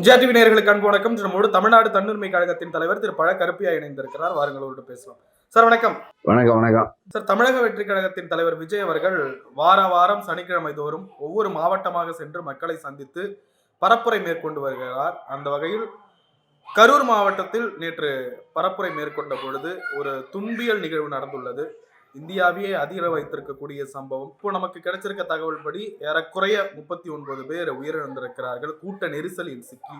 MGR TV நேயர்களுக்கு அன்பு வணக்கம். நம்மோடு தமிழ்நாடு தன்னுரிமை கழகத்தின் தலைவர் திரு பழ கருப்பியா இணைந்திருக்கிறார். வாருங்கள் அவர்கிட்ட பேசலாம். சார் வணக்கம். வணக்கம் வணக்கம். சார் தமிழக வெற்றி கழகத்தின் தலைவர் விஜய் அவர்கள் வார வாரம் சனிக்கிழமை தோறும் ஒவ்வொரு மாவட்டமாக சென்று மக்களை சந்தித்து பரப்புரை மேற்கொண்டு வருகிறார். அந்த வகையில் கரூர் மாவட்டத்தில் நேற்று பரப்புரை மேற்கொண்ட பொழுது ஒரு துன்பியல் நிகழ்வு நடந்துள்ளது. இந்தியாவையே அதிர வைத்திருக்கக்கூடிய சம்பவம். இப்போ நமக்கு கிடைச்சிருக்க தகவல் படி ஏறக்குறைய முப்பத்தி ஒன்பது பேர் உயிரிழந்திருக்கிறார்கள். கூட்ட நெரிசலில் சிக்கி.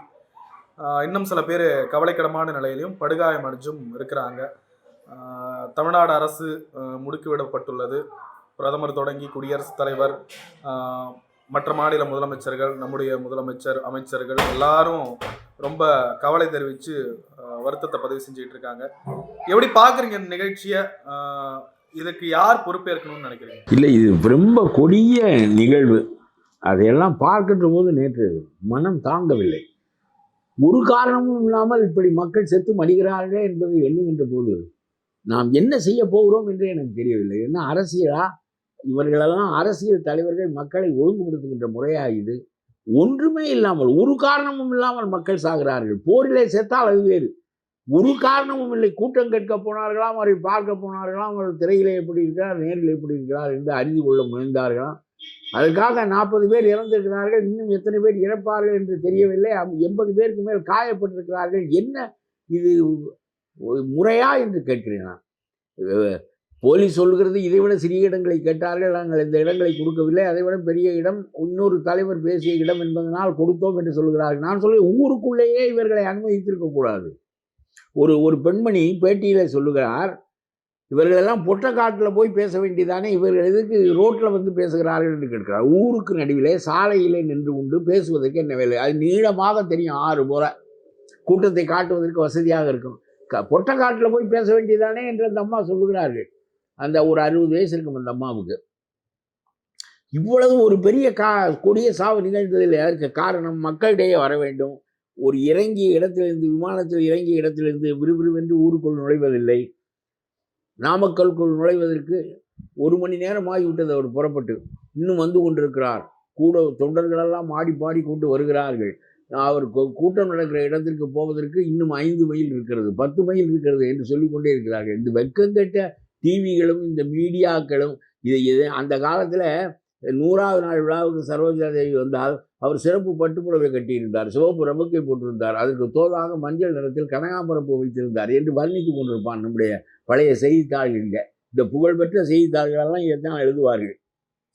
இன்னும் சில பேர் கவலைக்கிடமான நிலையிலையும் படுகாயம் அடைஞ்சும் இருக்கிறாங்க. தமிழ்நாடு அரசு முடுக்கிவிடப்பட்டுள்ளது. பிரதமர் தொடங்கி குடியரசுத் தலைவர் மற்ற மாநில முதலமைச்சர்கள் நம்முடைய முதலமைச்சர் அமைச்சர்கள் எல்லாரும் ரொம்ப கவலை தெரிவித்து வருத்தத்தை பதிவு செஞ்சுக்கிட்டு இருக்காங்க. எப்படி பார்க்குறீங்க இந்த நிகழ்ச்சியை? இதுக்கு யார் பொறுப்பேற்கணும்னு நினைக்கிறீங்க? இல்லை இது ரொம்ப கொடிய நிகழ்வு. அதையெல்லாம் பார்க்கின்ற போது நேற்று மனம் தாங்கவில்லை. ஒரு காரணமும் இல்லாமல் இப்படி மக்கள் செத்து மடிகிறார்களே என்பது எண்ணுகின்ற போது நாம் என்ன செய்ய போகிறோம் என்றே எனக்கு தெரியவில்லை. என்ன அரசியலா? இவர்களெல்லாம் அரசியல் தலைவர்கள் மக்களை ஒழுங்குபடுத்துகின்ற முறையா இது? ஒன்றுமே இல்லாமல் ஒரு காரணமும் இல்லாமல் மக்கள் சாகிறார்கள். போரிலே செத்தால் அது வேறு. ஒரு காரணமும் இல்லை. கூட்டம் கேட்க போனார்களாம் அவரை பார்க்க போனார்களாம் அவர் திரையிலே எப்படி இருக்கிறார் நேரில் எப்படி இருக்கிறார் என்று அறிந்து கொள்ள முயன்றார்களாம். அதுக்காக நாற்பது பேர் இறந்திருக்கிறார்கள் இன்னும் எத்தனை பேர் இறப்பார்கள் என்று தெரியவில்லை. எண்பது பேருக்கு மேல் காயப்பட்டிருக்கிறார்கள். என்ன இது முறையா என்று கேட்கிறேன்? நான் போலீஸ் சொல்கிறது இதைவிட சிறிய இடங்களை கேட்டார்கள். நாங்கள் இந்த இடங்களை கொடுக்கவில்லை. அதைவிட பெரிய இடம் இன்னொரு தலைவர் பேசிய இடம் என்பதனால் கொடுத்தோம் என்று சொல்கிறார்கள் நான் சொல்லி ஊருக்குள்ளேயே இவர்களை அனுமதித்திருக்கக்கூடாது ஒரு ஒரு பெண்மணி பேட்டியில் சொல்லுகிறார் இவர்களெல்லாம் பொட்டக்காட்டில் போய் பேச வேண்டியதானே? இவர்கள் எதுக்கு ரோட்டில் வந்து பேசுகிறார்கள்? என்று கேட்கிறார். ஊருக்கு நடுவிலே சாலையிலே நின்று கொண்டு பேசுவதற்கு என்ன வேலை? அது நீளமாக தெரியும் ஆறு முறை. கூட்டத்தை காட்டுவதற்கு வசதியாக இருக்கும். க பொட்டக்காட்டில் போய் பேச வேண்டியதானே? என்று அந்த அம்மா சொல்லுகிறார்கள். அந்த ஒரு அறுபது வயசு இருக்கும் அந்த அம்மாவுக்கு. இவ்வளவு ஒரு பெரிய கா கொடிய சாவு நிகழ்ந்ததில் அதற்கு காரணம் மக்களிடையே வர வேண்டும். ஒரு இறங்கிய இடத்திலிருந்து விமானத்தில் இறங்கிய இடத்திலிருந்து விறுவிறுவென்று ஊருக்குள் நுழைவதில்லை. நாமக்கலுக்குள் நுழைவதற்கு ஒரு மணி நேரம் ஆகிவிட்டது அவர் புறப்பட்டு. இன்னும் வந்து கொண்டிருக்கிறார். கூட தொண்டர்களெல்லாம் ஆடி பாடி கொண்டு வருகிறார்கள். அவர் கூட்டம் நடக்கிற இடத்திற்கு போவதற்கு இன்னும் ஐந்து மைல் இருக்கிறது பத்து மைல் இருக்கிறது என்று சொல்லிக்கொண்டே இருக்கிறார்கள். இந்த வெக்கங்கெட்ட டிவிகளும் இந்த மீடியாக்களும் இதை இதை அந்த காலத்தில் நூறாவது நாள் விழாவுக்கு சரோஜா தேவி வந்தால் அவர் சிறப்பு பட்டுப்புடவை கட்டியிருந்தார் சிவப்பு ரமுக்கை போட்டிருந்தார் அதற்கு தோதாக மஞ்சள் நிறத்தில் கனகாம்பரப்பு வைத்திருந்தார் என்று வர்ணித்து கொண்டிருப்பான் நம்முடைய பழைய செய்தித்தாள்களில் இந்த புகழ்பெற்ற செய்தித்தாள்களெல்லாம் இதைத்தான் எழுதுவார்கள்.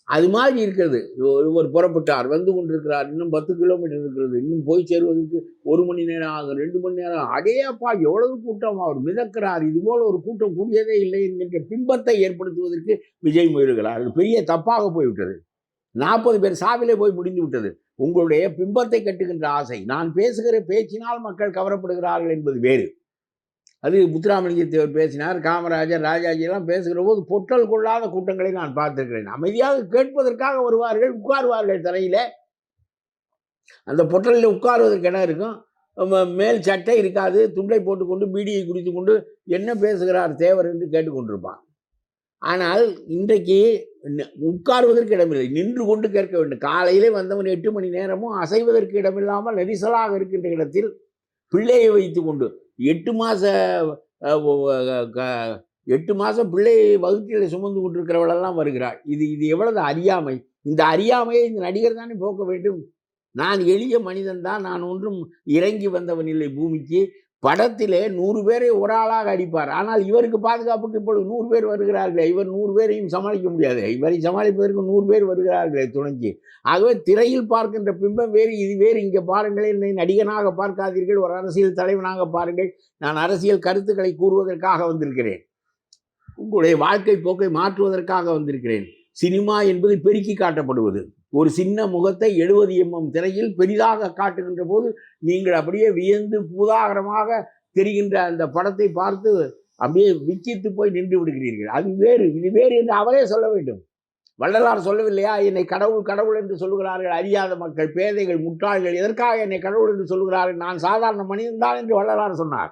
அது மாதிரி இருக்கிறது. ஒருவர் புறப்பட்டார் வந்து கொண்டிருக்கிறார் இன்னும் பத்து கிலோமீட்டர் இருக்கிறது இன்னும் போய் சேருவதற்கு ஒரு மணி நேரம் ஆகும் ரெண்டு மணி நேரம் ஆகும். எவ்வளவு கூட்டம் அவர் மிதக்கிறார். இதுபோல் ஒரு கூட்டம் கூடியதே இல்லை என்கின்ற பிம்பத்தை ஏற்படுத்துவதற்கு விஜய் முயல்கிறார். அது பெரிய தப்பாக போய்விட்டது. நாற்பது பேர் சாவிலே போய் முடிந்து விட்டது. உங்களுடைய பிம்பத்தை கட்டுகின்ற ஆசை. நான் பேசுகிற பேச்சினால் மக்கள் கவரப்படுகிறார்கள் என்பது வேறு. அது முத்துராமலிங்கத்தேவர் பேசினார் காமராஜர் ராஜாஜியெல்லாம் பேசுகிற போது பொட்டல் கொள்ளாத கூட்டங்களை நான் பார்த்திருக்கிறேன். அமைதியாக கேட்பதற்காக வருவார்கள் உட்காருவார்கள் தரையில். அந்த பொட்டலில் உட்காருவதற்கு இடம் இருக்கும். மேல் சட்டை இருக்காது துண்டை போட்டுக்கொண்டு பீடியை குடித்து கொண்டு என்ன பேசுகிறார் தேவர் என்று கேட்டுக்கொண்டிருப்பான். ஆனால் இன்றைக்கு உட்காருவதற்கு இடமில்லை நின்று கொண்டு கேட்க வேண்டும். காலையிலே வந்தவன் எட்டு மணி நேரமும் அசைவதற்கு இடமில்லாமல் நெரிசலாக இருக்கின்ற இடத்தில் பிள்ளையை வைத்துக்கொண்டு எட்டு மாத எட்டு மாதம் பிள்ளை வகுற்றில் சுமந்து கொண்டிருக்கிறவளெல்லாம் வருகிறாள் இது இது எவ்வளவு அறியாமை? இந்த அறியாமையை இந்த நடிகர் தானே போக்க வேண்டும்? நான் எளிய மனிதன் தான். நான் ஒன்றும் இறங்கி வந்தவன் இல்லை பூமிக்கு. படத்திலே நூறு பேரை ஒரு ஆளாக அடிப்பார். ஆனால் இவருக்கு பாதுகாப்புக்கு இப்பொழுது நூறு பேர் வருகிறார்களே. இவர் நூறு பேரையும் சமாளிக்க முடியாது. இவரை சமாளிப்பதற்கு நூறு பேர் வருகிறார்களே துணைக்கு ஆகவே திரையில் பார்க்கின்ற பிம்பம் வேறு இது வேறு. இங்கே பாருங்கள் என்னை நடிகனாக பார்க்காதீர்கள். ஒரு அரசியல் தலைவனாக பாருங்கள். நான் அரசியல் கருத்துக்களை கூறுவதற்காக வந்திருக்கிறேன். உங்களுடைய வாழ்க்கை போக்கை மாற்றுவதற்காக வந்திருக்கிறேன். சினிமா என்பது பெருக்கி காட்டப்படுவது. ஒரு சின்ன முகத்தை எழுபது எம்எம் திரையில் பெரிதாக காட்டுகின்ற போது நீங்கள் அப்படியே வியந்து பூதாகரமாக தெரிகின்ற அந்த படத்தை பார்த்து அப்படியே விக்கித்து போய் நின்று விடுகிறீர்கள். அது வேறு இது வேறு என்று அவரே சொல்ல வேண்டும். வள்ளலார் சொல்லவில்லையா? என்னை கடவுள் கடவுள் என்று சொல்லுகிறார்கள். அறியாத மக்கள் பேதைகள் முட்டாள்கள் எதற்காக என்னை கடவுள் என்று சொல்லுகிறார்கள்? நான் சாதாரண மனிதன்தான் என்று வள்ளலார் சொன்னார்.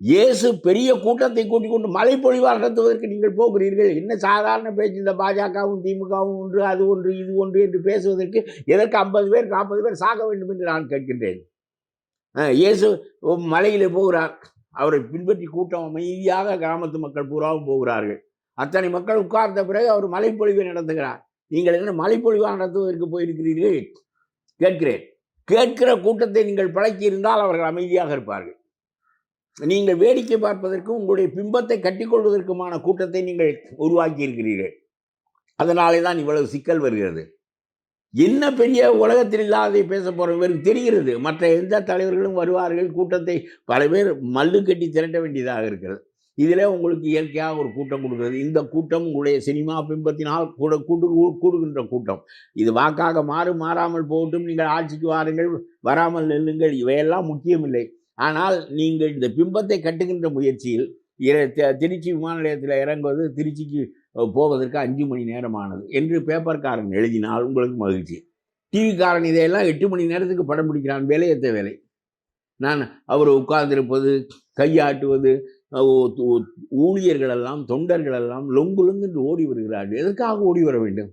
இயேசு பெரிய கூட்டத்தை கூட்டிக் கொண்டு மலைப்பொழிவாக நடத்துவதற்கு நீங்கள் போகிறீர்கள். என்ன சாதாரண பேச்சு இந்த பாஜகவும் திமுகவும் ஒன்று அது ஒன்று இது ஒன்று என்று பேசுவதற்கு எதற்கு ஐம்பது பேர் நாற்பது பேர் சாக வேண்டும் என்று நான் கேட்கின்றேன். இயேசு மலையில் போகிறார். அவரை பின்பற்றி கூட்டம் அமைதியாக கிராமத்து மக்கள் பூராவும் போகிறார்கள். அத்தனை மக்கள் உட்கார்ந்த பிறகு அவர் மலைப்பொழிவை நடத்துகிறார். நீங்கள் என்ன மலைப்பொழிவாக நடத்துவதற்கு போயிருக்கிறீர்கள்? கேட்கிறேன். கேட்கிற கூட்டத்தை நீங்கள் பழக்கி இருந்தால் அவர்கள் அமைதியாக இருப்பார்கள். நீங்கள் வேடிக்கை பார்ப்பதற்கும் உங்களுடைய பிம்பத்தை கட்டிக்கொள்வதற்குமான கூட்டத்தை நீங்கள் உருவாக்கி இருக்கிறீர்கள் அதனாலே தான் இவ்வளவு சிக்கல் வருகிறது. என்ன பெரிய உலகத்தில் இல்லாததை பேச போகிறோம் இவருக்கு தெரிகிறது. மற்ற எந்த தலைவர்களும் வருவார்கள் கூட்டத்தை பல பேர் மல்லு கட்டி திரட்ட வேண்டியதாக இருக்கிறது. இதிலே உங்களுக்கு இயற்கையாக ஒரு கூட்டம் கொடுக்கிறது. இந்த கூட்டம் உங்களுடைய சினிமா பிம்பத்தினால் கூட கூடு கூடுகின்ற கூட்டம். இது வாக்காக மாறு மாறாமல் போகட்டும். நீங்கள் ஆட்சிக்கு வாருங்கள் வராமல் நெல்லுங்கள். இவையெல்லாம் முக்கியமில்லை. ஆனால் நீங்கள் இந்த பிம்பத்தை கட்டுகின்ற முயற்சியில் திருச்சி விமான நிலையத்தில் இறங்குவது திருச்சிக்கு போவதற்கு அஞ்சு மணி நேரமானது என்று பேப்பர்காரன் எழுதினால் உங்களுக்கு மகிழ்ச்சி. டிவிக்காரன் இதையெல்லாம் எட்டு மணி நேரத்துக்கு படம் பிடிக்கிறான். வேலையத்த வேலை? நான் அவர் உட்கார்ந்திருப்பது கையாட்டுவது ஊழியர்களெல்லாம் தொண்டர்களெல்லாம் லொங்கு லொங்கு என்று ஓடி வருகிறார்கள். எதற்காக ஓடி வர வேண்டும்?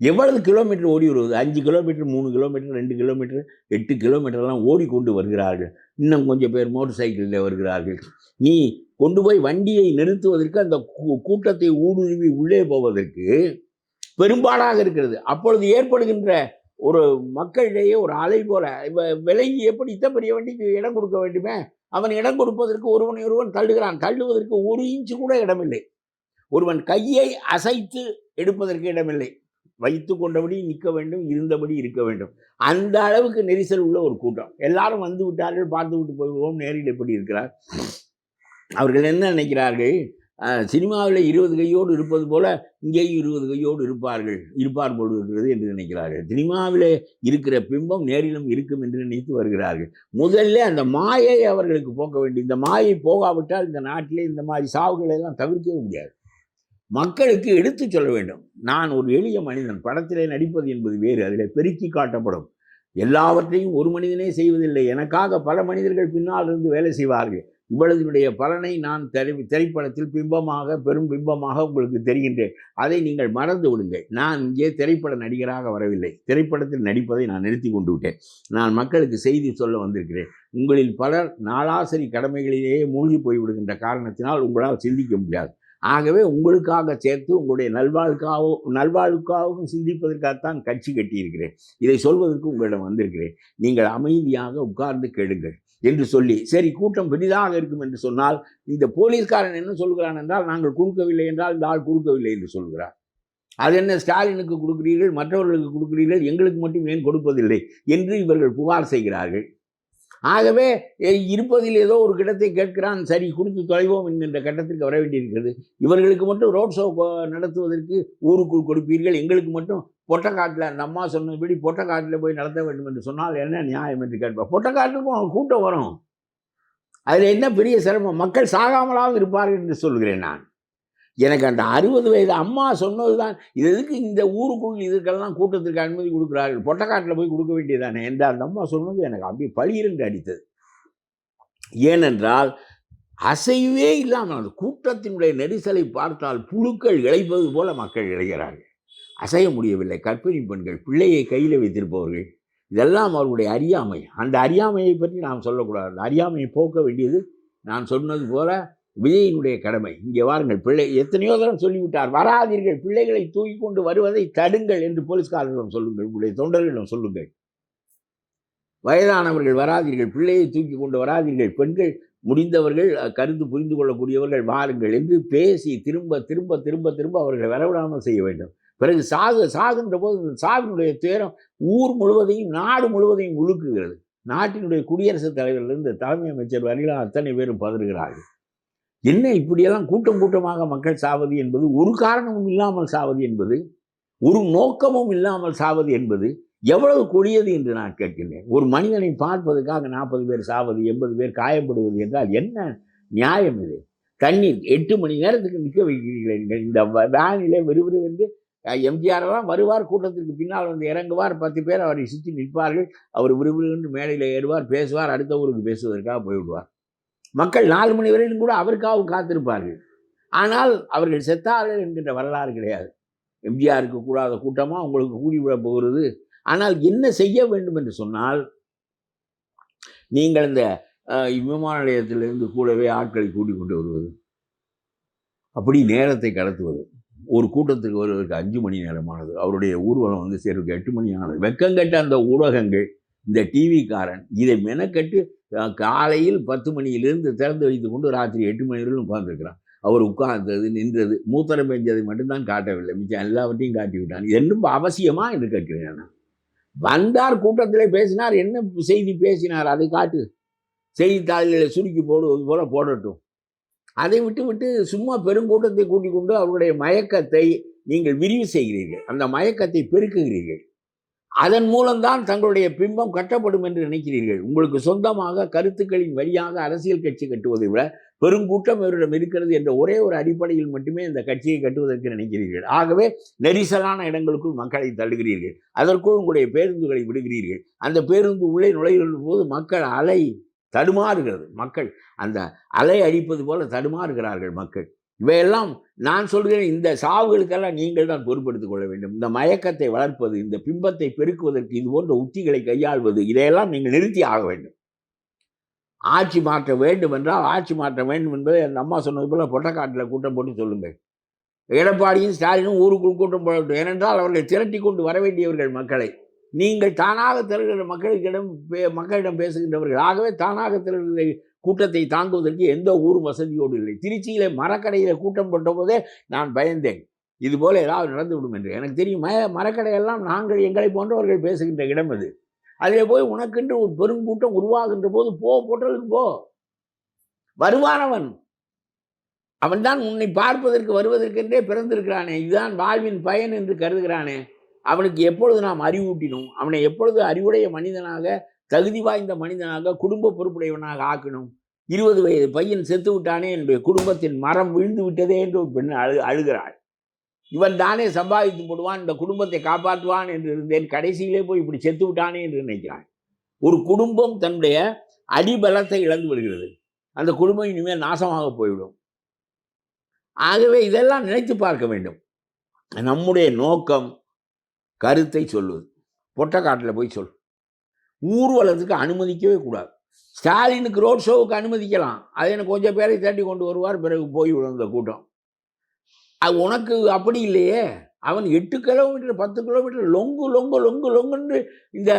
எவ்வளவு கிலோமீட்டர் ஓடி வருவது? அஞ்சு கிலோமீட்டர் மூணு கிலோமீட்டர் ரெண்டு கிலோமீட்டர் எட்டு கிலோமீட்டர்லாம் ஓடிக்கொண்டு வருகிறார்கள். இன்னும் கொஞ்சம் பேர் மோட்டர் சைக்கிளில் வருகிறார்கள். நீ கொண்டு போய் வண்டியை நிறுத்துவதற்கு அந்த கூ- கூட்டத்தை ஊடுருவி உள்ளே போவதற்கு பெரும்பாடாக இருக்கிறது. அப்பொழுது ஏற்படுகின்ற ஒரு மக்களிடையே ஒரு அலை போல இப்ப விலங்கி எப்படி இத்த பெரிய வண்டிக்கு இடம் கொடுக்க வேண்டுமே? அவன் இடம் கொடுப்பதற்கு ஒருவன் ஒருவன் தள்ளுகிறான். தள்ளுவதற்கு ஒரு இன்ச்சு கூட இடமில்லை. ஒருவன் கையை அசைத்து எடுப்பதற்கு இடமில்லை. வைத்து கொண்டபடி நிற்க வேண்டும் இருந்தபடி இருக்க வேண்டும். அந்த அளவுக்கு நெரிசல் உள்ள ஒரு கூட்டம். எல்லாரும் வந்து விட்டார்கள் பார்த்து விட்டு போய்விடுவோம். நேரில் எப்படி இருக்கிறார்? அவர்கள் என்ன நினைக்கிறார்கள்? சினிமாவில் இருபது கையோடு இருப்பது போல இங்கேயும் இருபது கையோடு இருப்பார்கள் இருப்பார் போல் இருக்கிறது என்று நினைக்கிறார்கள். சினிமாவில் இருக்கிற பிம்பம் நேரிலும் இருக்கும் என்று நினைத்து வருகிறார்கள். முதல்ல அந்த மாயை அவர்களுக்கு போக்க வேண்டும். இந்த மாயை போகாவிட்டால் இந்த நாட்டிலே இந்த மாதிரி சாவுகளை எல்லாம் தவிர்க்கவே முடியாது. மக்களுக்கு எடுத்து சொல்ல வேண்டும். நான் ஒரு எளிய மனிதன் படத்திலே நடிப்பது என்பது வேறு அதில் பெருக்கி காட்டப்படும். எல்லாவற்றையும் ஒரு மனிதனே செய்வதில்லை. எனக்காக பல மனிதர்கள் பின்னால் இருந்து வேலை செய்வார்கள். இவ்வளவுடைய பலனை நான் திரை திரைப்படத்தில் பிம்பமாக பெரும் பிம்பமாக உங்களுக்கு தெரிகின்றேன். அதை நீங்கள் மறந்து விடுங்கள். நான் இங்கே திரைப்பட நடிகராக வரவில்லை. திரைப்படத்தில் நடிப்பதை நான் நிறுத்தி கொண்டு விட்டேன். நான் மக்களுக்கு செய்தி சொல்ல வந்திருக்கிறேன். உங்களில் பலர் நாளாசரி கடமைகளிலேயே மூழ்கி போய்விடுகின்ற காரணத்தினால் உங்களால் சிந்திக்க முடியாது. ஆகவே உங்களுக்காக சேர்த்து உங்களுடைய நல்வாழ்க்காகவும் நல்வாழ்வுக்காகவும் சிந்திப்பதற்காகத்தான் கட்சி கட்டியிருக்கிறேன். இதை சொல்வதற்கு உங்களிடம் வந்திருக்கிறேன். நீங்கள் அமைதியாக உட்கார்ந்து கேளுங்கள் என்று சொல்லி சரி கூட்டம் பெரிதாக இருக்கும் என்று சொன்னால் இந்த போலீஸ்காரன் என்ன சொல்கிறான் என்றால் நாங்கள் கொடுக்கவில்லை என்றால் இந்த ஆள் கொடுக்கவில்லை என்று சொல்கிறார். அது என்ன ஸ்டாலினுக்கு கொடுக்கிறீர்கள் மற்றவர்களுக்கு கொடுக்கிறீர்கள் எங்களுக்கு மட்டும் ஏன் கொடுப்பதில்லை என்று இவர்கள் புகார் செய்கிறார்கள். ஆகவே இருப்பதில் ஏதோ ஒரு கிடத்தை கேட்கிறான் சரி கொடுத்து தொலைவோம் என்கின்ற கட்டத்திற்கு வர வேண்டியிருக்கிறது. இவர்களுக்கு மட்டும் ரோட் ஷோ நடத்துவதற்கு ஊருக்குள் கொடுப்பீர்கள். எங்களுக்கு மட்டும் பொட்டக்காட்டில் அந்த அம்மா சொன்னபடி பொட்டக்காட்டில் போய் நடத்த வேண்டும் என்று சொன்னால் என்ன நியாயம் என்று கேட்பார். பொட்டக்காட்டுக்கும் கூட்டம் வரும். அதில் என்ன பெரிய சிரமம்? மக்கள் சாகாமலாவது இருப்பார்கள் என்று சொல்கிறேன் நான். எனக்கு அந்த அறுபது வயது அம்மா சொன்னது தான் இது எதுக்கு இந்த ஊருக்குள் இதுக்கெல்லாம் கூட்டத்திற்கு அனுமதி கொடுக்குறார்கள்? பொட்டக்காட்டில் போய் கொடுக்க வேண்டியதானே என்று அந்த அம்மா சொன்னது எனக்கு அப்படியே பளிரென்று அடித்தது. ஏனென்றால் அசைவே இல்லாமல் அந்த கூட்டத்தினுடைய நெரிசலை பார்த்தால் புழுக்கள் இழைப்பது போல மக்கள் இழைகிறார்கள். அசைய முடியவில்லை. கற்பிணி பெண்கள் பிள்ளையை கையில் வைத்திருப்பவர்கள் இதெல்லாம் அவர்களுடைய அறியாமை. அந்த அறியாமையை பற்றி நாம் சொல்லக்கூடாது. அந்த அறியாமையை போக்க வேண்டியது நான் சொன்னது போல விஜயினுடைய கடமை. இங்கே வாருங்கள். பிள்ளை எத்தனையோ தரம் சொல்லிவிட்டார். வராதீர்கள். பிள்ளைகளை தூக்கி கொண்டு வருவதை தடுங்கள் என்று போலீஸ்காரர்களிடம் சொல்லுங்கள். உங்களுடைய தொண்டர்களிடம் சொல்லுங்கள். வயதானவர்கள் வராதீர்கள். பிள்ளையை தூக்கி கொண்டு வராதீர்கள். பெண்கள் முடிந்தவர்கள் கருத்து புரிந்து கொள்ளக்கூடியவர்கள் வாருங்கள் என்று பேசி திரும்ப திரும்ப திரும்ப திரும்ப அவர்களை வரவிடாமல் செய்ய வேண்டும். பிறகு சாகு சாகுன்ற போது இந்த சாவினுடைய துயரம் ஊர் முழுவதையும் நாடு முழுவதையும் உழுக்குகிறது நாட்டினுடைய குடியரசுத் தலைவரிலிருந்து தலைமை அமைச்சர் வரையிலும் அத்தனை பேரும் பதறுகிறார்கள். என்ன இப்படியெல்லாம் கூட்டம் கூட்டமாக மக்கள் சாவது என்பது? ஒரு காரணமும் இல்லாமல் சாவது என்பது? ஒரு நோக்கமும் இல்லாமல் சாவது என்பது? எவ்வளவு கொடியது என்று நான் கேட்கின்றேன். ஒரு மனிதனை பார்ப்பதற்காக நாற்பது பேர் சாவது எண்பது பேர் காயப்படுவது என்றால் என்ன நியாயம் இது? தண்ணீர் எட்டு மணி நேரத்துக்கு நிற்க வைக்கிறீர்கள் இந்த வ- வேனிலே விறுவிறுவென்று எம்ஜிஆர் எல்லாம் வருவார் கூட்டத்திற்கு பின்னால் வந்து இறங்குவார். பத்து பேர் அவரை சுற்றி நிற்பார்கள். அவர் விறுவிறுவென்று மேடையில் ஏறுவார் பேசுவார் அடுத்த ஊருக்கு பேசுவதற்காக போய்விடுவார். மக்கள் நாலு மணி வரையிலும் கூட அவருக்காக காத்திருப்பார்கள். ஆனால் அவர்கள் செத்தார்கள் என்கின்ற வரலாறு கிடையாது. எம்ஜிஆருக்கு கூடாத கூட்டமாக உங்களுக்கு கூடி விட போகிறது. ஆனால் என்ன செய்ய வேண்டும் என்று சொன்னால் நீங்கள் இந்த விமான நிலையத்திலிருந்து கூடவே ஆட்களை கூட்டிக் கொண்டு வருவது. அப்படி நேரத்தை கடத்துவது. ஒரு கூட்டத்துக்கு வருவதற்கு அஞ்சு மணி நேரமானது. அவருடைய ஊர்வலம் வந்து சேர்வதற்கு எட்டு மணி ஆனது. வெக்கங்கட்ட அந்த ஊடகங்கள் இந்த டிவிக்காரன் இதை மெனக்கட்டு காலையில் பத்து மணியிலிருந்து திறந்து வைத்து கொண்டு ராத்திரி எட்டு மணி வரையிலும் உட்கார்ந்துருக்கிறான். அவர் உட்கார்ந்தது நின்றது மூத்தரம் பெஞ்சதை மட்டும்தான் காட்டவில்லை. மிச்சம் எல்லாவற்றையும் காட்டி விட்டான். என்னும் அவசியமாக என்று கேட்கிறேன் நான். வந்தார் கூட்டத்திலே பேசினார் என்ன செய்தி பேசினார்? அதை காட்டு. செய்தித்தாள்களை சுருக்கி போடுவது போல போடட்டும். அதை விட்டு விட்டு சும்மா பெருங்கூட்டத்தை கூட்டிக் கொண்டு அவருடைய மயக்கத்தை நீங்கள் விரிவு செய்கிறீர்கள். அந்த மயக்கத்தை பெருக்குகிறீர்கள். அதன் மூலம்தான் தங்களுடைய பிம்பம் கட்டப்படும் என்று நினைக்கிறீர்கள். உங்களுக்கு சொந்தமாக கருத்துக்களின் வழியாக அரசியல் கட்சி கட்டுவதை விட பெருங்கூட்டம் இவரிடம் இருக்கிறது என்ற ஒரே ஒரு அடிப்படையில் மட்டுமே இந்த கட்சியை கட்டுவதற்கு நினைக்கிறீர்கள். ஆகவே நெரிசலான இடங்களுக்குள் மக்களை தள்ளுகிறீர்கள். அதற்குள் உங்களுடைய பேருந்துகளை விடுகிறீர்கள். அந்த பேருந்து உள்ளே நுழைகிற போது மக்கள் அலை தடுமாறுகிறது. மக்கள் அந்த அலை அடிப்பது போல தடுமாறுகிறார்கள் மக்கள். இவையெல்லாம் நான் சொல்கிறேன் இந்த சாவுகளுக்கெல்லாம் நீங்கள் தான் பொறுப்படுத்திக் கொள்ள வேண்டும். இந்த மயக்கத்தை வளர்ப்பது இந்த பிம்பத்தை பெருக்குவதற்கு இது போன்ற உத்திகளை கையாள்வது இதையெல்லாம் நீங்கள் நிறுத்தி ஆக வேண்டும். ஆட்சி மாற்ற வேண்டும் என்றால் ஆட்சி மாற்ற வேண்டும் என்பதை அந்த அம்மா சொன்னது போல் பொட்டக்காட்டில் கூட்டம் போட்டு சொல்லுங்கள். எடப்பாடியும் ஸ்டாலினும் ஊருக்குள் கூட்டம் போடட்டும் ஏனென்றால் அவர்கள் திரட்டி கொண்டு வர வேண்டியவர்கள் மக்களை. நீங்கள் தானாக திரளுகிற மக்களுக்கிடம் பே- மக்களிடம் பேசுகின்றவர்கள். ஆகவே தானாக திரளுகிற கூட்டத்தை தாங்குவதற்கு எந்த ஊரும் வசதியோடு இல்லை. திருச்சியில் மரக்கடையில் கூட்டம் போட்டபோதே நான் பயந்தேன். இது போல் ஏதாவது நடந்துவிடும் என்று. எனக்கு தெரியும் ம மரக்கடையெல்லாம் நாங்கள் எங்களை போன்றவர்கள் பேசுகின்ற இடம் அது. அதில் போய் உனக்கென்று ஒரு பெருங்கூட்டம் உருவாகின்ற போது போ போட்டலுக்கு போ. வருவானவன் அவன்தான் உன்னை பார்ப்பதற்கு வருவதற்கென்றே பிறந்திருக்கிறானே. இதுதான் வாழ்வின் பயன் என்று கருதுகிறானே. அவனுக்கு எப்பொழுது நாம் அறிவூட்டினோம்? அவனை எப்பொழுது அறிவுடைய மனிதனாக தகுதி வாய்ந்த மனிதனாக குடும்ப பொறுப்புடையவனாக ஆக்கணும். இருபது வயது பையன் செத்து விட்டானே என்று குடும்பத்தின் மரம் விழுந்து விட்டதே என்று ஒரு பெண் அழு அழுகிறாள். இவன் தானே சம்பாதித்து போடுவான் இந்த குடும்பத்தை காப்பாற்றுவான் என்று இருந்தேன் கடைசியிலே போய் இப்படி செத்து விட்டானே என்று நினைக்கிறான் ஒரு குடும்பம் தன்னுடைய அடிபலத்தை இழந்து விடுகிறது. அந்த குடும்பம் இனிமேல் நாசமாக போய்விடும். ஆகவே இதெல்லாம் நினைத்து பார்க்க வேண்டும். நம்முடைய நோக்கம் கருத்தை சொல்லுவது பொட்டக்காட்டில் போய் சொல். ஊர்வலத்துக்கு அனுமதிக்கவே கூடாது. ஸ்டாலினுக்கு ரோட் ஷோவுக்கு அனுமதிக்கலாம். அது எனக்கு கொஞ்சம் பேரை தட்டி கொண்டு வருவார் பிறகு போய்விடும் இந்த கூட்டம். அது உனக்கு அப்படி இல்லையே. அவன் எட்டு கிலோமீட்டர் பத்து கிலோமீட்டர் லொங்கு லொங்கு லொங்கு லொங்குன்னு இந்த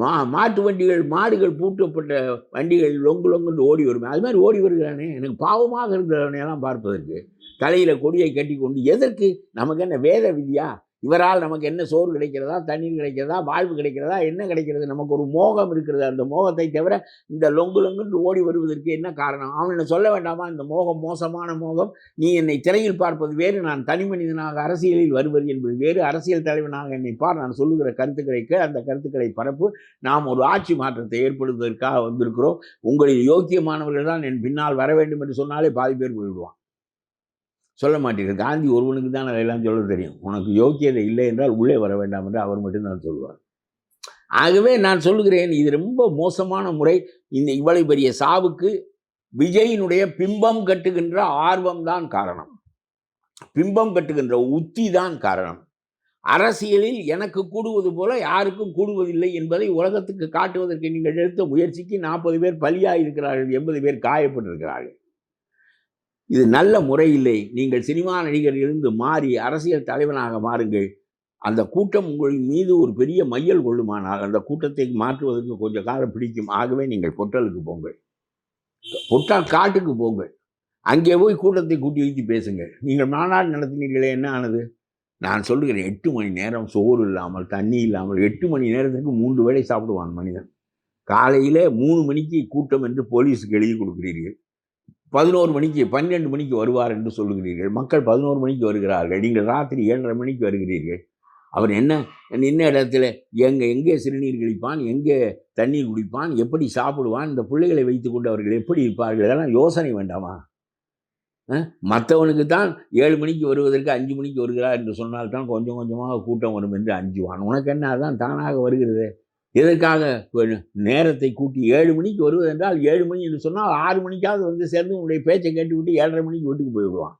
மா மாட்டு வண்டிகள் மாடுகள் பூட்டப்பட்ட வண்டிகள் லொங்கு லொங்குன்னு ஓடி வருமே. அது மாதிரி ஓடி வருகிறானே. எனக்கு பாவமாக இருந்தவனையெல்லாம் பார்ப்பதற்கு தலையில் கொடியை கட்டி கொண்டு எதற்கு? நமக்கு என்ன வேத விதியா? இவரால் நமக்கு என்ன சோறு கிடைக்கிறதா தண்ணீர் கிடைக்கிறதா வாழ்வு கிடைக்கிறதா என்ன கிடைக்கிறது? நமக்கு ஒரு மோகம் இருக்கிறது. அந்த மோகத்தை தவிர இந்த லொங்கு லொங்குன்னு ஓடி வருவதற்கு என்ன காரணம்? அவனை சொல்ல வேண்டாமா? இந்த மோகம் மோசமான மோகம். நீ என்னை திரையில் பார்ப்பது வேறு நான் தனி மனிதனாக அரசியலில் வருவது என்பது வேறு. அரசியல் தலைவனாக என்னை பார். நான் சொல்லுகிற கருத்துக்களைக்கு அந்த கருத்துக்களை பரப்பு. நாம் ஒரு ஆட்சி மாற்றத்தை ஏற்படுத்துவதற்காக வந்திருக்கிறோம். உங்களில் யோக்கியமானவர்கள் தான் என் பின்னால் வர வேண்டும் என்று சொன்னாலே பாதி பேர் போயிடுவான் சொல்ல மாட்டீர்கள் காந்தி ஒருவனுக்கு தான் அதையெல்லாம் சொல்ல தெரியும். உனக்கு யோக்கியதை இல்லை என்றால் உள்ளே வர வேண்டாம் என்று அவர் மட்டும்தான் சொல்வார். ஆகவே நான் சொல்லுகிறேன் இது ரொம்ப மோசமான முறை. இந்த இவ்வளவு பெரிய சாவுக்கு விஜயினுடைய பிம்பம் கட்டுகின்ற ஆர்வம் தான் காரணம். பிம்பம் கட்டுகின்ற உத்தி தான் காரணம். அரசியலில் எனக்கு கூடுவது போல யாருக்கும் கூடுவதில்லை என்பதை உலகத்துக்கு காட்டுவதற்கு நீங்கள் எடுத்த முயற்சிக்கு நாற்பது பேர் பலியாக இருக்கிறார்கள் எண்பது பேர் காயப்பட்டிருக்கிறார்கள். இது நல்ல முறையில்லை. நீங்கள் சினிமா நடிகரிலிருந்து மாறி அரசியல் தலைவனாக மாறுங்கள். அந்த கூட்டம் உங்கள் மீது ஒரு பெரிய மையல் கொள்ளுமானால் அந்த கூட்டத்தை மாற்றுவதற்கு கொஞ்சம் காலம் பிடிக்கும். ஆகவே நீங்கள் பொட்டலுக்கு போங்கள். பொட்டால் காட்டுக்கு போங்கள். அங்கே போய் கூட்டத்தை கூட்டி வைத்து பேசுங்கள். நீங்கள் மாநாடு நடத்தினீர்களே என்ன ஆனது? நான் சொல்லுகிறேன் எட்டு மணி நேரம் சோறு இல்லாமல் தண்ணி இல்லாமல் எட்டு மணி நேரத்துக்கு மூன்று வேளை சாப்பிடுவான் மனிதன். காலையில் மூணு மணிக்கு கூட்டம் என்று போலீஸுக்கு எழுதி கொடுக்குறீர்கள். பதினோரு மணிக்கு பன்னெண்டு மணிக்கு வருவார் என்று சொல்லுகிறீர்கள். மக்கள் பதினோரு மணிக்கு வருகிறார்கள். நீங்கள் ராத்திரி ஏழரை மணிக்கு வருகிறீர்கள். அவர் என்ன? நின்ன இடத்துல? எங்கே எங்கே சிறுநீர் கழிப்பான் எங்கே தண்ணீர் குடிப்பான்? எப்படி சாப்பிடுவான்? இந்த பிள்ளைகளை வைத்துக்கொண்டு அவர்கள் எப்படி இருப்பார்கள்? இதெல்லாம் யோசனை வேண்டாமா? மற்றவனுக்கு தான் ஏழு மணிக்கு வருவதற்கு அஞ்சு மணிக்கு வருகிறார் என்று சொன்னால் தான் கொஞ்சம் கொஞ்சமாக கூட்டம் வரும் என்று அஞ்சுவான். உனக்கு என்ன? அதான் தானாக வருகிறது. எதற்காக நேரத்தை கூட்டி ஏழு மணிக்கு வருவது என்றால் ஏழு மணி என்று சொன்னால் ஆறு மணிக்காவது வந்து சேர்ந்து உன்னுடைய பேச்சை கேட்டுவிட்டு ஏழரை மணிக்கு வீட்டுக்கு போய்விடுவான்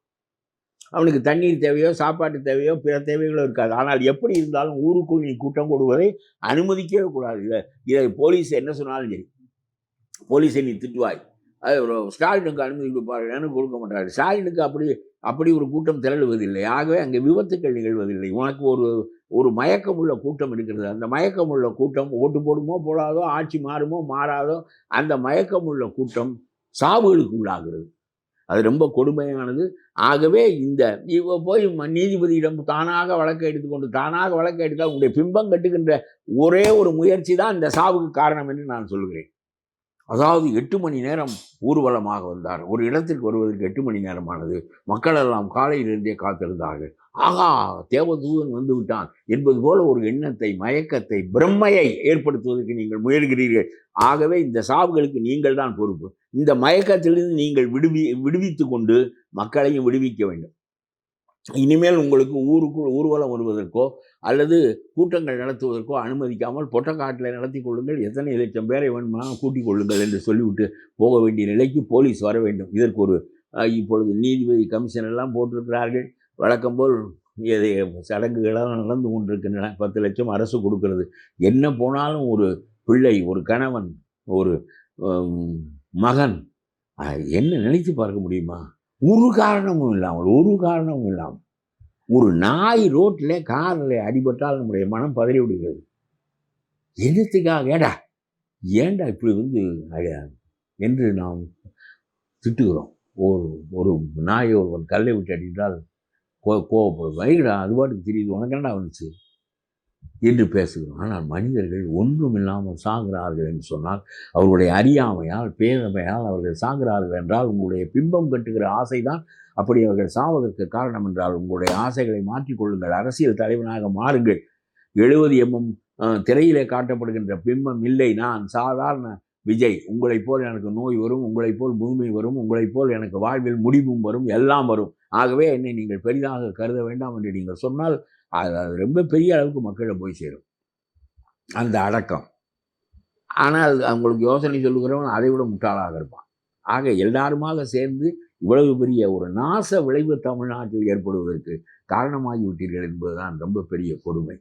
அவனுக்கு தண்ணீர் தேவையோ சாப்பாட்டு தேவையோ பிற தேவைகளோ இருக்காது. ஆனால் எப்படி இருந்தாலும் ஊருக்குள் நீ கூட்டம் போடுவதை அனுமதிக்கவே கூடாது. இதை இதை போலீஸ் என்ன சொன்னாலும் சரி. போலீஸை நீ திட்டுவாய். அது ஸ்டாலினுக்கு அனுமதி கொடுப்பார்கள். கொடுக்க மாட்டார் ஸ்டாலினுக்கு அப்படி அப்படி ஒரு கூட்டம் திரளுவதில்லை. ஆகவே அங்கே விபத்துக்கள் நிகழ்வதில்லை. உனக்கு ஒரு ஒரு மயக்கம் உள்ள கூட்டம் இருக்கிறது. அந்த மயக்கம் உள்ள கூட்டம் ஓட்டு போடுமோ போடாதோ ஆட்சி மாறுமோ மாறாதோ அந்த மயக்கம் உள்ள கூட்டம் சாவுகளுக்கு உள்ளாகிறது. அது ரொம்ப கொடுமையானது. ஆகவே இந்த இவ போய் நீதிபதியிடம் தானாக வழக்கை எடுத்துக்கொண்டு தானாக வழக்கை எடுத்தால் உங்களுடைய பிம்பம் கட்டுகின்ற ஒரே ஒரு முயற்சி தான் இந்த சாவுக்கு காரணம் என்று நான் சொல்கிறேன். அதாவது எட்டு மணி நேரம் ஊர்வலமாக வந்தார். ஒரு இடத்திற்கு வருவதற்கு எட்டு மணி நேரமானது. மக்களெல்லாம் காலையிலிருந்தே காத்திருந்தார்கள். ஆகா தேவதூதன் வந்து விட்டான். என்பது போல ஒரு எண்ணத்தை மயக்கத்தை பிரம்மையை ஏற்படுத்துவதற்கு நீங்கள் முயல்கிறீர்கள். ஆகவே இந்த சாவுகளுக்கு நீங்கள் தான் பொறுப்பு. இந்த மயக்கத்திலிருந்து நீங்கள் விடுவி விடுவித்து கொண்டு மக்களையும் விடுவிக்க வேண்டும். இனிமேல் உங்களுக்கு ஊருக்குள் ஊர்வலம் வருவதற்கோ அல்லது கூட்டங்கள் நடத்துவதற்கோ அனுமதிக்காமல் பொட்டக்காட்டில் நடத்தி கொள்ளுங்கள். எத்தனை லட்சம் பேரை வேணுமானாலும் கூட்டிக் கொள்ளுங்கள் என்று சொல்லிவிட்டு போக வேண்டிய நிலைக்கு போலீஸ் வர வேண்டும். இதற்கு ஒரு இப்பொழுது நீதிபதி கமிஷன் எல்லாம் போட்டிருக்கிறார்கள். வழக்கம் போல் எதை சடங்குகளாக நடந்து கொண்டிருக்கின்றன. பத்து லட்சம் அரசு கொடுக்கிறது. என்ன போனாலும் ஒரு பிள்ளை ஒரு கணவன் ஒரு மகன் என்ன நினைத்து பார்க்க முடியுமா? ஒரு காரணமும் இல்லாமல் ஒரு காரணமும் இல்லாமல். ஒரு நாய் ரோட்டில் காரில் அடிபட்டால் நம்முடைய மனம் பதறி விடுகிறது. என்னத்துக்காக ஏடா ஏன்டா இப்படி வந்து என்று நாம் திட்டுகிறோம். ஒரு ஒரு நாயை ஒருவன் கல்லை விட்டு அடித்தால் கோ கோவப்படும் வைகடா அது பாட்டுக்கு தெரியுது. உனக்கு என்னடா வந்துச்சு? என்று பேசுகிறோம். ஆனால் மனிதர்கள் ஒன்றும் இல்லாமல் சாகிறார்கள் என்று சொன்னால் அவர்களுடைய அறியாமையால் பேதமையால் அவர்கள் சாகிறார்கள் என்றால் உங்களுடைய பிம்பம் கட்டுகிற ஆசைதான். அப்படி அவர்கள் சாவதற்கு காரணம் என்றால் உங்களுடைய ஆசைகளை மாற்றிக்கொள்ளுங்கள் அரசியல் தலைவனாக மாறுங்கள். எழுபது எம்எம் திரையிலே காட்டப்படுகின்ற பிம்பம் இல்லை. நான் சாதாரண விஜய். உங்களைப் போல் எனக்கு நோய் வரும் உங்களைப் போல் முதுமை வரும் உங்களைப் போல் எனக்கு வாழ்வில் முடிவும் வரும் எல்லாம் வரும். ஆகவே என்னை நீங்கள் பெரிதாக கருத வேண்டாம் என்று நீங்கள் சொன்னால் அது அது ரொம்ப பெரிய அளவுக்கு மக்களை போய் சேரும். அந்த அடக்கம். ஆனால் அவங்களுக்கு யோசனை சொல்லுகிறவன் அதை விட முட்டாளாக இருப்பான். ஆக எல்லாருமாக சேர்ந்து இவ்வளவு பெரிய ஒரு நாச விளைவு தமிழ்நாட்டில் ஏற்படுவதற்கு காரணமாகி விட்டீர்கள் என்பதுதான் ரொம்ப பெரிய கொடுமை.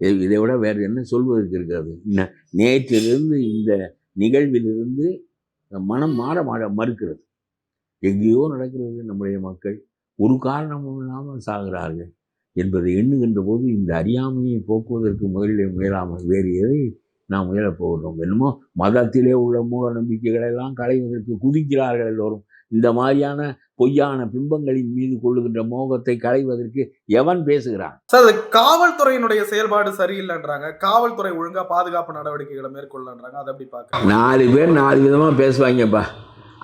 இதை- இதை விட வேறு என்ன சொல்வதற்கு இருக்கிறது? ந- நேற்றிலிருந்து இந்த நிகழ்விலிருந்து மனம் மாற மாற மறுக்கிறது. எங்கேயோ நடக்கிறது நம்முடைய மக்கள். ஒரு காரணமும் இல்லாமல் சாகிறார்கள் என்பதை எண்ணுகின்ற போது இந்த அறியாமையை போக்குவதற்கு முதலிலே முயலாமல் வேறு எதை நாம் முயலப் போகிறோம் என்னமோ மதத்திலே உள்ள மூட நம்பிக்கைகளை எல்லாம் களைவதற்கு குதிக்கிறார்கள் எல்லோரும். இந்த மாதிரியான பொய்யான பிம்பங்களின் மீது கொள்ளுகின்ற மோகத்தை களைவதற்கு எவன் பேசுகிறான்? சார் காவல்துறையினுடைய செயல்பாடு சரியில்லைன்றாங்க. காவல்துறை ஒழுங்கா பாதுகாப்பு நடவடிக்கைகளை மேற்கொள்ளன்றாங்க அதை எப்படி பார்க்க நாலு பேர் நாலு விதமாக பேசுவாங்கப்பா.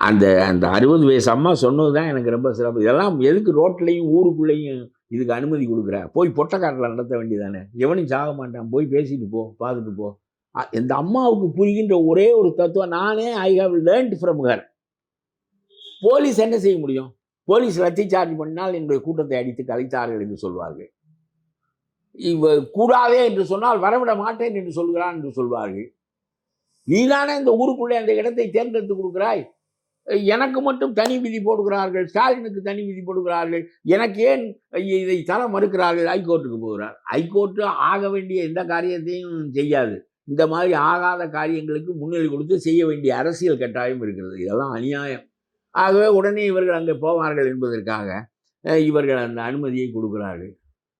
அந்த அந்த அறுபது வயசு அம்மா சொன்னது தான் எனக்கு ரொம்ப சிறப்பு. இதெல்லாம் எதுக்கு ரோட்லேயும் ஊருக்குள்ளேயும் இதுக்கு அனுமதி கொடுக்குற? போய் பொட்டக்காட்டில் நடத்த வேண்டியதானே? எவனும் சாக மாட்டான். போய் பேசிட்டு போ பார்த்துட்டு போ. இந்த அம்மாவுக்கு புரிகின்ற ஒரே ஒரு தத்துவம் நானே I have learnt from her police என்ன செய்ய முடியும்? போலீஸ் லத்தி சார்ஜ் பண்ணினால் என்னுடைய கூட்டத்தை அடித்து கலைத்தார்கள் என்று சொல்வார்கள். இவ கூடாதே என்று சொன்னால் வரவிட மாட்டேன் என்று சொல்கிறான் என்று சொல்வார்கள். நீதானே இந்த ஊருக்குள்ளே அந்த இடத்தை தேர்ந்தெடுத்து கொடுக்கிறாய்? எனக்கு மட்டும் தனி விதி போடுகிறார்கள் ஸ்டாலினுக்கு தனி விதி போடுகிறார்கள் எனக்கு ஏன் இதை தர மறுக்கிறார்கள் ஹைகோர்ட்டுக்கு போகிறார். ஹைகோர்ட்டு ஆக வேண்டிய எந்த காரியத்தையும் செய்யாது. இந்த மாதிரி ஆகாத காரியங்களுக்கு முன்னிலை கொடுத்து செய்ய வேண்டிய அரசியல் கட்டாயம் இருக்கிறது. இதெல்லாம் அநியாயம். ஆகவே உடனே இவர்கள் அங்கே போவார்கள் என்பதற்காக இவர்கள் அந்த அனுமதியை கொடுக்கிறார்கள்.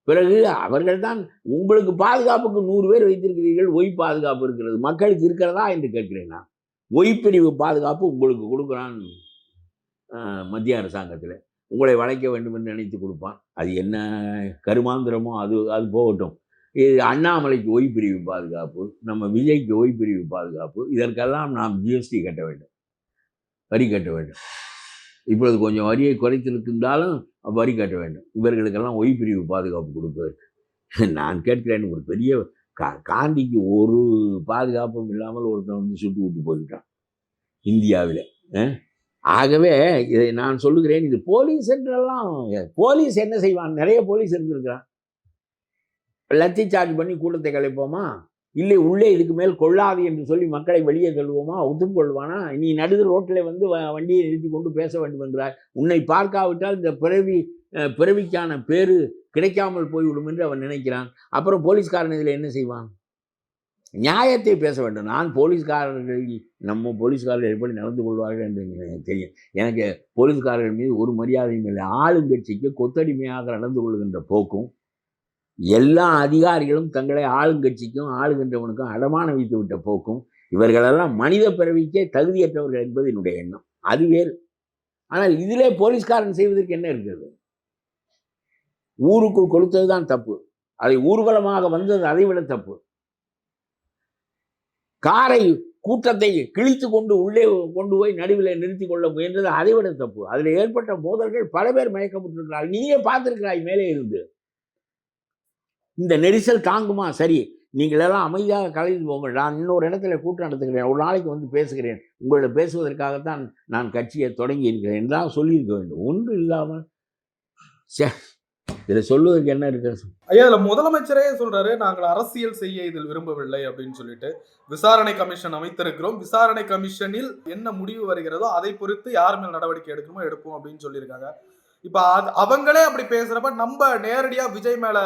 பிறகு அவர்கள் தான் உங்களுக்கு பாதுகாப்புக்கு நூறு பேர் வைத்திருக்கிறீர்கள் ஒய் பாதுகாப்பு இருக்கிறது. மக்களுக்கு இருக்கிறதா என்று கேட்கிறேன் நான். ஒய்ப்பிரிவு பாதுகாப்பு உங்களுக்கு கொடுக்குறான் மத்திய அரசாங்கத்தில். உங்களை வளைக்க வேண்டும் என்று நினைத்து கொடுப்பான். அது என்ன கருமாந்திரமோ அது அது போகட்டும். இது அண்ணாமலைக்கு ஒய்ப்பிரிவு பாதுகாப்பு நம்ம விஜய்க்கு ஒய்ப்பிரிவு பாதுகாப்பு இதற்கெல்லாம் நாம் ஜிஎஸ்டி கட்ட வேண்டும். வரி கட்ட வேண்டும். இப்பொழுது கொஞ்சம் வரியை குறைத்திருக்கின்றாலும் வரி கட்ட வேண்டும். இவர்களுக்கெல்லாம் ஒய்ப்பிரிவு பாதுகாப்பு கொடுப்பதற்கு. நான் கேட்கிறேன் ஒரு பெரிய கா காந்திக்கு ஒரு பாதுகாப்பும் இல்லாமல் ஒருத்தன் வந்து சுட்டு விட்டு போய்விட்டான். இந்தியாவில். ஆகவே இதை நான் சொல்லுகிறேன் இது போலீஸ் என்றெல்லாம் போலீஸ் என்ன செய்வான்? நிறைய போலீஸ் இருந்திருக்கிறான். லத்தி சார்ஜ் பண்ணி கூட்டத்தை கலைப்போமா? இல்லை உள்ளே இதுக்கு மேல் கொள்ளாது என்று சொல்லி மக்களை வெளியே தள்ளுவோமா? ஒத்துக்கொள்வானா நீ நடுது ரோட்டில் வந்து வ- வண்டியை நிறுத்தி கொண்டு பேச வேண்டும் என்றார் உன்னை பார்க்காவிட்டால் இந்த பிறவி பிறவிக்கான பேரு கிடைக்காமல் போய்விடும் என்று அவன் நினைக்கிறான். அப்புறம் போலீஸ்காரன் இதில் என்ன செய்வான்? நியாயத்தை பேச வேண்டும். நான் போலீஸ்காரர்கள் நம்ம போலீஸ்காரர்கள் எப்படி நடந்து கொள்வார்கள் என்று எனக்கு தெரியும். எனக்கு போலீஸ்காரர்கள் மீது ஒரு மரியாதையும் இல்லை. ஆளுங்கட்சிக்கு கொத்தடிமையாக நடந்து கொள்கின்ற போக்கும் எல்லா அதிகாரிகளும் தங்களை ஆளுங்கட்சிக்கும் ஆளுகின்றவனுக்கும் அடமானம் வைத்து விட்ட போக்கும் இவர்களெல்லாம் மனித பிறவிக்கே தகுதியற்றவர்கள் என்பது என்னுடைய எண்ணம். அது வேறு. ஆனால் இதிலே போலீஸ்காரன் செய்வதற்கு என்ன இருக்கிறது? ஊருக்குள் கொடுத்தது தான் தப்பு. அதை ஊர்வலமாக வந்தது அதைவிட தப்பு. காரை கூட்டத்தை கிழித்து கொண்டு உள்ளே கொண்டு போய் நடுவில் நிறுத்தி கொள்ள முயன்றது அதைவிட தப்பு. அதில் ஏற்பட்ட மோதல்கள் பல பேர் மயக்கப்பட்டிருக்கிறார்கள். நீயே பார்த்துருக்கிறாய் மேலே இருந்து. இந்த நெரிசல் தாங்குமா? சரி. நீங்கள் எல்லாம் அமைதியாக கலைந்து போங்கள். நான் இன்னொரு இடத்துல கூட்டம் நடத்துகிறேன். ஒரு நாளைக்கு வந்து பேசுகிறேன். உங்களோட பேசுவதற்காகத்தான் நான் கட்சியை தொடங்கி இருக்கிறேன் தான் சொல்லியிருக்க வேண்டும். ஒன்று இல்லாமல் சே இதில் சொல்லுவதற்கு என்ன இருக்கிறது ஐயா இதுல முதலமைச்சரே சொல்றாரு நாங்கள் அரசியல் செய்ய இதில் விரும்பவில்லை அப்படின்னு சொல்லிட்டு. விசாரணை கமிஷன் அமைத்திருக்கிறோம். விசாரணை கமிஷனில் என்ன முடிவு வருகிறதோ அதை பொறுத்து யார் மேல் நடவடிக்கை எடுக்கணுமோ எடுப்போம் அப்படின்னு சொல்லியிருக்காங்க. இப்ப அது அவங்களே அப்படி பேசுறப்ப நம்ம நேரடியா விஜய் மேல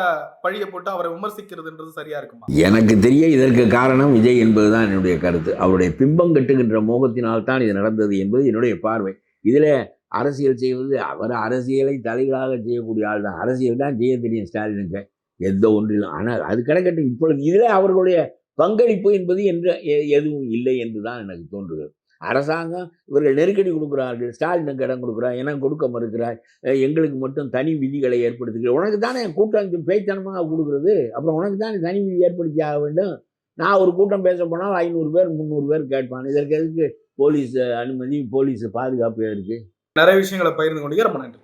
பழிய போட்டு அவரை விமர்சிக்கிறதுன்றது சரியா இருக்குமா? எனக்கு தெரிய இதற்கு காரணம் விஜய் என்பதுதான் என்னுடைய கருத்து. அவருடைய பிம்பம் கட்டுகின்ற மோகத்தினால் தான் இது நடந்தது என்பது என்னுடைய பார்வை. இதில் அரசியல் செய்வது அவர் அரசியலை தலைகளாக செய்யக்கூடிய ஆள் தான். அரசியல் தான் செய்ய தெரியும் ஸ்டாலினுக்கு. எந்த ஒன்றிலும். ஆனால் அது கிடக்கட்டும். இப்பொழுது இதில் அவர்களுடைய பங்களிப்பு என்பது என்று எ- எதுவும் இல்லை என்று தான் எனக்கு தோன்றுகிறது. அரசாங்கம் இவர்கள் நெருக்கடி கொடுக்குறார்கள். ஸ்டாலினுக்கு இடம் கொடுக்குறார் எனக்கு கொடுக்க மறுக்கிறார். எங்களுக்கு மட்டும் தனி விதிகளை ஏற்படுத்துகிறார் உனக்கு தானே கூட்டம் பேய்த்தனமாக கொடுக்குறது. அப்புறம் உனக்கு தானே தனி விதி ஏற்படுத்தி ஆக வேண்டும். நான் ஒரு கூட்டம் பேச போனால் ஐநூறு பேர் முந்நூறு பேர் கேட்பான். இதற்கு எதுக்கு போலீஸ் அனுமதி? போலீஸ் பாதுகாப்பு இருக்குது நிறைய விஷயங்களை பகிர்ந்து கொண்டீங்க. ரொம்ப நன்றி.